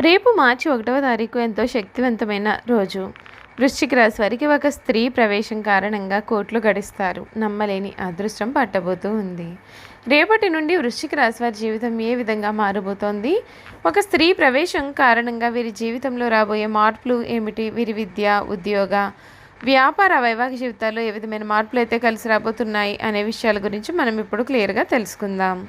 రేపు మార్చి ఒకటవ తారీఖు ఎంతో శక్తివంతమైన రోజు. వృశ్చిక రాశి వారికి ఒక స్త్రీ ప్రవేశం కారణంగా కోట్లు గడిస్తారు. నమ్మలేని అదృష్టం పట్టబోతూ ఉంది. రేపటి నుండి వృశ్చిక రాశి వారి జీవితం ఏ విధంగా మారబోతోంది? ఒక స్త్రీ ప్రవేశం కారణంగా వీరి జీవితంలో రాబోయే మార్పులు ఏమిటి? వీరి విద్య ఉద్యోగ వ్యాపార వైవాహిక జీవితాల్లో ఏ విధమైన మార్పులు అయితే కలిసి రాబోతున్నాయి అనే విషయాల గురించి మనం ఇప్పుడు క్లియర్గా తెలుసుకుందాం.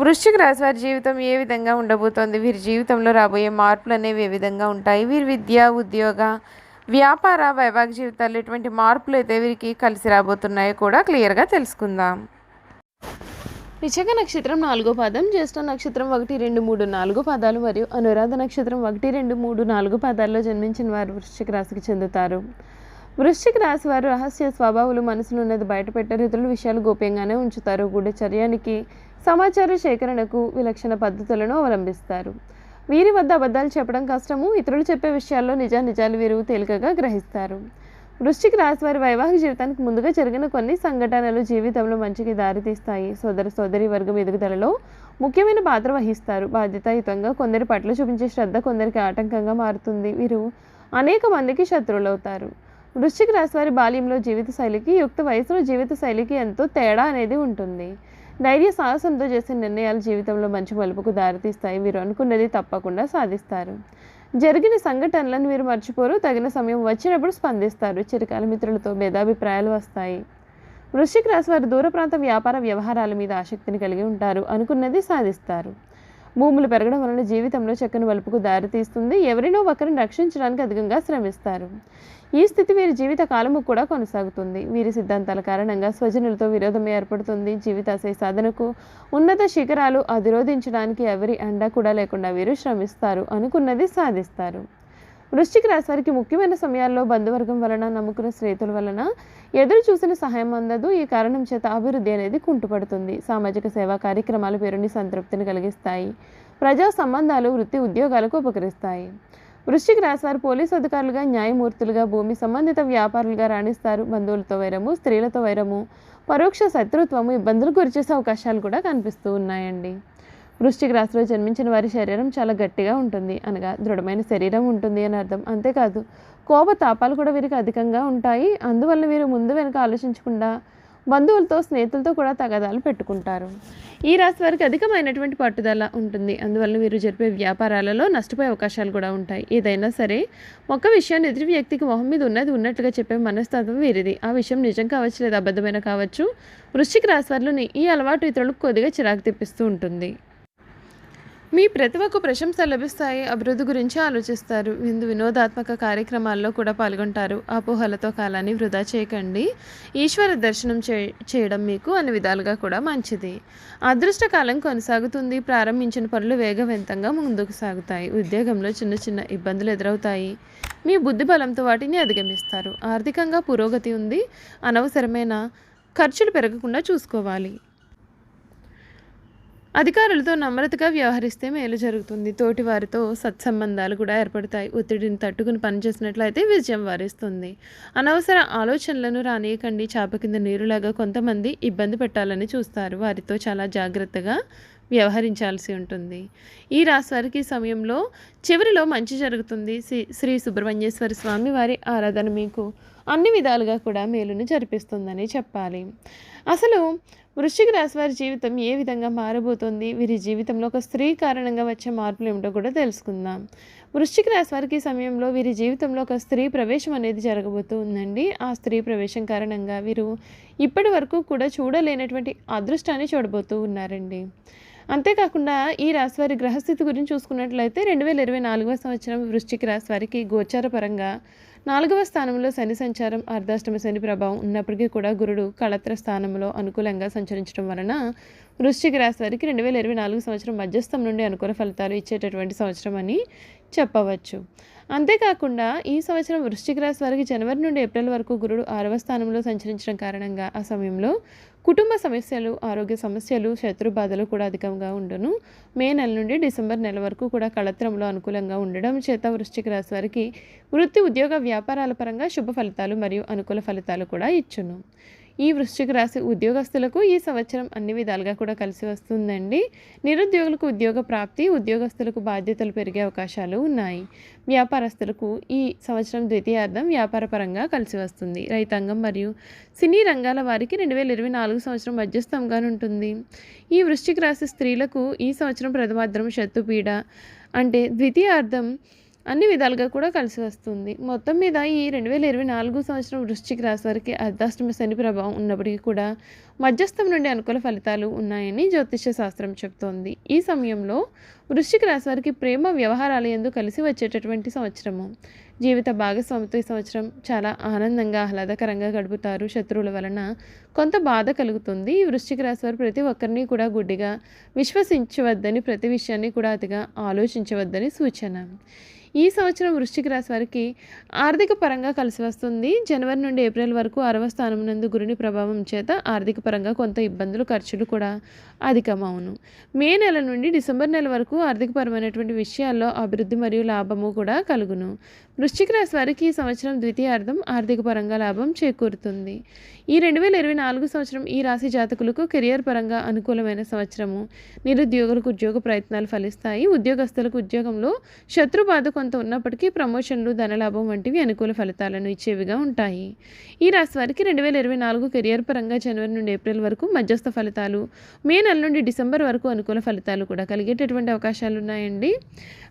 వృశ్చిక రాశి వారి జీవితం ఏ విధంగా ఉండబోతోంది? వీరి జీవితంలో రాబోయే మార్పులు అనేవి ఏ విధంగా ఉంటాయి? వీరి విద్య ఉద్యోగ వ్యాపార వైవాహిక జీవితాల్లో ఎటువంటి మార్పులు అయితే వీరికి కలిసి రాబోతున్నాయో కూడా క్లియర్గా తెలుసుకుందాం. విశాఖ నక్షత్రం నాలుగో పాదం జ్యేష్ఠ నక్షత్రం ఒకటి రెండు మూడు నాలుగు పాదాలు మరియు అనురాధ నక్షత్రం ఒకటి రెండు మూడు నాలుగు పాదాల్లో జన్మించిన వారు వృశ్చిక రాశికి చెందుతారు. వృశ్చిక రాశి వారు రహస్య స్వభావాలు మనసులో ఉన్నది బయటపెట్టారు ఇతరుల విషయాలు గోప్యంగానే ఉంచుతారు. గూఢచర్యానికి సమాచార సేకరణకు విలక్షణ పద్ధతులను అవలంబిస్తారు. వీరి వద్ద అబద్ధాలు చెప్పడం కష్టము ఇతరులు చెప్పే విషయాల్లో నిజా నిజాలు వీరు తేలికగా గ్రహిస్తారు. వృశ్చిక రాశి వారి వైవాహిక జీవితానికి ముందుగా జరిగిన కొన్ని సంఘటనలు జీవితంలో మంచికి దారితీస్తాయి. సోదర సోదరి వర్గం ఎదుగుదలలో ముఖ్యమైన పాత్ర వహిస్తారు. బాధ్యతాయుతంగా కొందరి పట్ల చూపించే శ్రద్ధ కొందరికి ఆటంకంగా మారుతుంది. వీరు అనేక మందికి శత్రువులవుతారు. వృశ్చిక రాశి వారి బాల్యంలో జీవిత శైలికి యుక్త వయసులో జీవిత శైలికి ఎంతో తేడా అనేది ఉంటుంది. ధైర్య సాహసంతో చేసే నిర్ణయాలు జీవితంలో మంచి మలుపుకు దారితీస్తాయి. మీరు అనుకున్నది తప్పకుండా సాధిస్తారు. జరిగిన సంఘటనలను మీరు మర్చిపోరు. తగిన సమయం వచ్చినప్పుడు స్పందిస్తారు. చిరకాల మిత్రులతో భేదాభిప్రాయాలు వస్తాయి. వృశ్చిక రాశి వారు దూర ప్రాంత వ్యాపార వ్యవహారాల మీద ఆసక్తిని కలిగి ఉంటారు. అనుకున్నది సాధిస్తారు. భూములు పెరగడం వలన జీవితంలో చక్కని వలుపుకు దారితీస్తుంది ఎవరినో ఒకరిని రక్షించడానికి అధికంగా శ్రమిస్తారు. ఈ స్థితి వీరి జీవిత కాలము కూడా కొనసాగుతుంది. వీరి సిద్ధాంతాల కారణంగా స్వజనులతో విరోధం ఏర్పడుతుంది. జీవితాశయ సాధనకు ఉన్నత శిఖరాలు అధిరోధించడానికి ఎవరి అండ కూడా లేకుండా వీరు శ్రమిస్తారు అనుకున్నది సాధిస్తారు. వృశ్చిక రాశి వారికి ముఖ్యమైన సమయాల్లో బంధువర్గం వలన నమ్ముకున్న స్నేహితుల వలన ఎదురు చూసిన సహాయం అందదు. ఈ కారణం చేత అభివృద్ధి అనేది కుంటుపడుతుంది. సామాజిక సేవా కార్యక్రమాలు పేరుని సంతృప్తిని కలిగిస్తాయి. ప్రజా సంబంధాలు వృత్తి ఉద్యోగాలకు ఉపకరిస్తాయి. వృశ్చిక రాశి వారు పోలీసు అధికారులుగా న్యాయమూర్తులుగా భూమి సంబంధిత వ్యాపారులుగా రాణిస్తారు. బంధువులతో వైరము స్త్రీలతో వైరము పరోక్ష శత్రుత్వము ఇబ్బందులు గురిచేసే అవకాశాలు కూడా కనిపిస్తూ ఉన్నాయండి. వృశ్చిక రాశిలో జన్మించిన వారి శరీరం చాలా గట్టిగా ఉంటుంది అనగా దృఢమైన శరీరం ఉంటుంది అని అర్థం. అంతేకాదు కోప తాపాలు కూడా వీరికి అధికంగా ఉంటాయి. అందువల్ల వీరు ముందు వెనుక ఆలోచించకుండా బంధువులతో స్నేహితులతో కూడా తగాదాలు పెట్టుకుంటారు. ఈ రాశి వారికి అధికమైనటువంటి పట్టుదల ఉంటుంది. అందువల్ల వీరు జరిపే వ్యాపారాలలో నష్టపోయే అవకాశాలు కూడా ఉంటాయి. ఏదైనా సరే ఒక విషయాన్ని ఎదుటి వ్యక్తికి మొహం మీద ఉన్నది ఉన్నట్టుగా చెప్పే మనస్తత్వం వీరిది. ఆ విషయం నిజం కావచ్చు లేదా అబద్ధమైన కావచ్చు వృశ్చిక రాశి వారిలోని ఈ అలవాటు ఇతరులకు కొద్దిగా చిరాకు తెప్పిస్తూ ఉంటుంది. మీ ప్రతిభకు ప్రశంస లభిస్తాయి అభివృద్ధి గురించి ఆలోచిస్తారు. విందు వినోదాత్మక కార్యక్రమాల్లో కూడా పాల్గొంటారు. అపోహలతో కాలాన్ని వృధా చేయకండి. ఈశ్వర దర్శనం చే చేయడం మీకు అన్ని విధాలుగా కూడా మంచిది. అదృష్ట కాలం కొనసాగుతుంది. ప్రారంభించిన పనులు వేగవంతంగా ముందుకు సాగుతాయి. ఉద్యోగంలో చిన్న చిన్న ఇబ్బందులు ఎదురవుతాయి. మీ బుద్ధి బలంతో వాటిని అధిగమిస్తారు. ఆర్థికంగా పురోగతి ఉంది. అనవసరమైన ఖర్చులు పెరగకుండా చూసుకోవాలి. అధికారులతో నమ్రతగా వ్యవహరిస్తే మేలు జరుగుతుంది. తోటి వారితో సత్సంబంధాలు కూడా ఏర్పడతాయి. ఒత్తిడిని తట్టుకుని పనిచేసినట్లయితే విజయం వారిస్తుంది. అనవసర ఆలోచనలను రానియకండి. చేప కింద నీరులాగా కొంతమంది ఇబ్బంది పెట్టాలని చూస్తారు. వారితో చాలా జాగ్రత్తగా వ్యవహరించాల్సి ఉంటుంది. ఈ రాశివారికి సమయంలో చివరిలో మంచి జరుగుతుంది. శ్రీ శ్రీ సుబ్రహ్మణ్యేశ్వర స్వామి వారి ఆరాధన మీకు అన్ని విధాలుగా కూడా మేలును జరిపిస్తుందని చెప్పాలి. అసలు వృశ్చిక రాశి వారి జీవితం ఏ విధంగా మారబోతోంది? వీరి జీవితంలో ఒక స్త్రీ కారణంగా వచ్చే మార్పులు ఏమిటో కూడా తెలుసుకుందాం. వృశ్చిక రాశి వారికి సమయంలో వీరి జీవితంలో ఒక స్త్రీ ప్రవేశం అనేది జరగబోతూ ఉందండి ఆ స్త్రీ ప్రవేశం కారణంగా వీరు ఇప్పటి వరకు కూడా చూడలేనటువంటి అదృష్టాన్ని చూడబోతూ ఉన్నారండి. అంతేకాకుండా ఈ రాశి వారి గ్రహస్థితి గురించి చూసుకున్నట్లయితే రెండు వేల ఇరవై నాలుగవ సంవత్సరం వృశ్చిక రాశి వారికి గోచార పరంగా నాలుగవ స్థానంలో శని సంచారం అర్ధాష్టమ శని ప్రభావం ఉన్నప్పటికీ కూడా గురుడు కళత్ర స్థానంలో అనుకూలంగా సంచరించడం వలన వృశ్చిక రాశి వారికి రెండు వేల ఇరవై నాలుగు సంవత్సరం మధ్యస్థం నుండి అనుకూల ఫలితాలు ఇచ్చేటటువంటి సంవత్సరం అని చెప్పవచ్చు. అంతేకాకుండా ఈ సంవత్సరం వృశ్చిక రాశి వారికి జనవరి నుండి ఏప్రిల్ వరకు గురుడు ఆరవ స్థానంలో సంచరించడం కారణంగా ఆ సమయంలో కుటుంబ సమస్యలు ఆరోగ్య సమస్యలు శత్రు బాధలు కూడా అధికంగా ఉండను. మే నెల నుండి డిసెంబర్ నెల వరకు కూడా కళత్రంలో అనుకూలంగా ఉండడం చేత వృశ్చిక రాశి వారికి వృత్తి ఉద్యోగ వ్యాపారాల పరంగా శుభ ఫలితాలు మరియు అనుకూల ఫలితాలు కూడా ఇచ్చును. ఈ వృశ్చిక రాశి ఉద్యోగస్తులకు ఈ సంవత్సరం అన్ని విధాలుగా కూడా కలిసి వస్తుందండి. నిరుద్యోగులకు ఉద్యోగ ప్రాప్తి ఉద్యోగస్తులకు బాధ్యతలు పెరిగే అవకాశాలు ఉన్నాయి. వ్యాపారస్తులకు ఈ సంవత్సరం ద్వితీయార్థం వ్యాపార పరంగా కలిసి వస్తుంది. రైతాంగం మరియు సినీ రంగాల వారికి రెండు వేల ఇరవై నాలుగు సంవత్సరం మధ్యస్థంగా ఉంటుంది. ఈ వృశ్చిక రాశి స్త్రీలకు ఈ సంవత్సరం ప్రథమార్థం శత్రుపీడ అంటే ద్వితీయార్థం అన్ని విధాలుగా కూడా కలిసి వస్తుంది. మొత్తం మీద ఈ రెండు వేల ఇరవై నాలుగు సంవత్సరం వృశ్చిక రాశి వారికి అర్ధాష్టమ శని ప్రభావం ఉన్నప్పటికీ కూడా మధ్యస్థం నుండి అనుకూల ఫలితాలు ఉన్నాయని జ్యోతిష్య శాస్త్రం చెబుతోంది ఈ సమయంలో వృశ్చిక రాశి వారికి ప్రేమ వ్యవహారాలు ఎందు కలిసి వచ్చేటటువంటి సంవత్సరము. జీవిత భాగస్వామితో ఈ సంవత్సరం చాలా ఆనందంగా ఆహ్లాదకరంగా గడుపుతారు. శత్రువుల వలన కొంత బాధ కలుగుతుంది. ఈ వృశ్చిక రాశి వారు ప్రతి ఒక్కరిని కూడా గుడ్డిగా విశ్వసించవద్దని ప్రతి విషయాన్ని కూడా అతిగా ఆలోచించవద్దని సూచన. ఈ సంవత్సరం వృశ్చిక రాశి వారికి ఆర్థిక పరంగా కలిసి వస్తుంది. జనవరి నుండి ఏప్రిల్ వరకు అరవ స్థానం నందు గురుని ప్రభావం చేత ఆర్థిక పరంగా కొంత ఇబ్బందులు ఖర్చులు కూడా అధికమవును. మే నెల నుండి డిసెంబర్ నెల వరకు ఆర్థికపరమైనటువంటి విషయాల్లో అభివృద్ధి మరియు లాభము కూడా కలుగును. వృశ్చిక రాశి వారికి ఈ సంవత్సరం ద్వితీయార్థం ఆర్థిక పరంగా లాభం చేకూరుతుంది. ఈ రెండు వేల ఇరవై నాలుగు సంవత్సరం ఈ రాశి జాతకులకు కెరియర్ పరంగా అనుకూలమైన సంవత్సరము. నిరుద్యోగులకు ఉద్యోగ ప్రయత్నాలు ఫలిస్తాయి. ఉద్యోగస్తులకు ఉద్యోగంలో శత్రు బాధ కొంత ఉన్నప్పటికీ ప్రమోషన్లు ధనలాభం వంటివి అనుకూల ఫలితాలను ఇచ్చేవిగా ఉంటాయి. ఈ రాశి వారికి రెండు వేల ఇరవై నాలుగు కెరియర్ పరంగా జనవరి నుండి ఏప్రిల్ వరకు మధ్యస్థ ఫలితాలు మే నెల నుండి డిసెంబర్ వరకు అనుకూల ఫలితాలు కూడా కలిగేటటువంటి అవకాశాలు ఉన్నాయండి.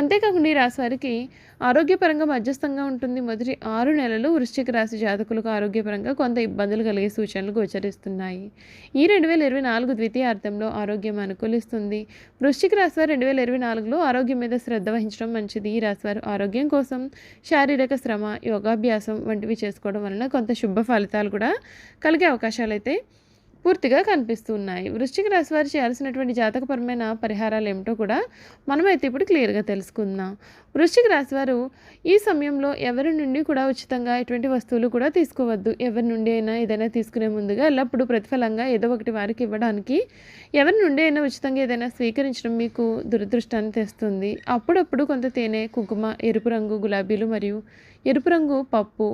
అంతేకాకుండా ఈ రాశి వారికి ఆరోగ్యపరంగా మధ్యస్థంగా ఉంటుంది. మొదటి ఆరు నెలలు వృశ్చిక రాశి జాతకులకు ఆరోగ్యపరంగా కొంత ఇబ్బందులు కలిగే సూచనలు గోచరిస్తున్నాయి. ఈ రెండు వేల ఇరవై నాలుగు ద్వితీయార్థంలో ఆరోగ్యం అనుకూలిస్తుంది. వృశ్చిక రాశి వారు రెండు వేల ఇరవై నాలుగులో ఆరోగ్యం మీద శ్రద్ధ వహించడం మంచిది. ఈ రాశి వారు ఆరోగ్యం కోసం శారీరక శ్రమ యోగాభ్యాసం వంటివి చేసుకోవడం వలన కొంత శుభ ఫలితాలు కూడా కలిగే అవకాశాలు అయితే పూర్తిగా కనిపిస్తున్నాయి. వృశ్చిక రాశి వారు చేయాల్సినటువంటి జాతకపరమైన పరిహారాలు ఏమిటో కూడా మనమైతే ఇప్పుడు క్లియర్గా తెలుసుకుందాం. వృశ్చిక రాశి వారు ఈ సమయంలో ఎవరి నుండి కూడా ఉచితంగా ఎటువంటి వస్తువులు కూడా తీసుకోవద్దు. ఎవరి నుండి అయినా ఏదైనా తీసుకునే ముందుగా ఎల్లప్పుడూ ప్రతిఫలంగా ఏదో ఒకటి వారికి ఇవ్వడానికి ఎవరి నుండి అయినా ఉచితంగా ఏదైనా స్వీకరించడం మీకు దురదృష్టాన్ని తెస్తుంది. అప్పుడప్పుడు కొంత తేనె కుంకుమ ఎరుపు రంగు గులాబీలు మరియు ఎరుపు రంగు పప్పు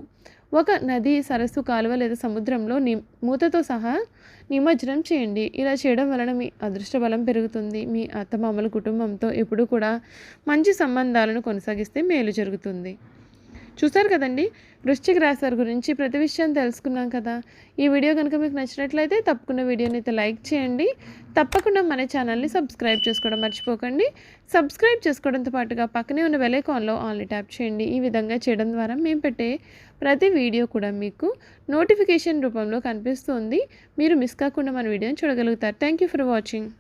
ఒక నది సరస్సు కాలువ లేదా సముద్రంలో ని మూతతో సహా నిమజ్జనం చేయండి. ఇలా చేయడం వలన మీ అదృష్ట బలం పెరుగుతుంది. మీ అత్తమామల కుటుంబంతో ఎప్పుడూ కూడా మంచి సంబంధాలను కొనసాగిస్తే మేలు జరుగుతుంది. చూసారు కదండి? వృశ్చిక రాశి వారి గురించి ప్రతి విషయాన్ని తెలుసుకున్నాం కదా. ఈ వీడియో కనుక మీకు నచ్చినట్లయితే తప్పకుండా వీడియోని అయితే లైక్ చేయండి. తప్పకుండా మన ఛానల్ని సబ్స్క్రైబ్ చేసుకోవడం మర్చిపోకండి. సబ్స్క్రైబ్ చేసుకోవడంతో పాటుగా పక్కనే ఉన్న వెలైకాన్లో ఆన్లీ ట్యాప్ చేయండి. ఈ విధంగా చేయడం ద్వారా మేము పెట్టే ప్రతి వీడియో కూడా మీకు నోటిఫికేషన్ రూపంలో కనిపిస్తుంది. మీరు మిస్ కాకుండా మన వీడియోని చూడగలుగుతారు. Thank you for watching.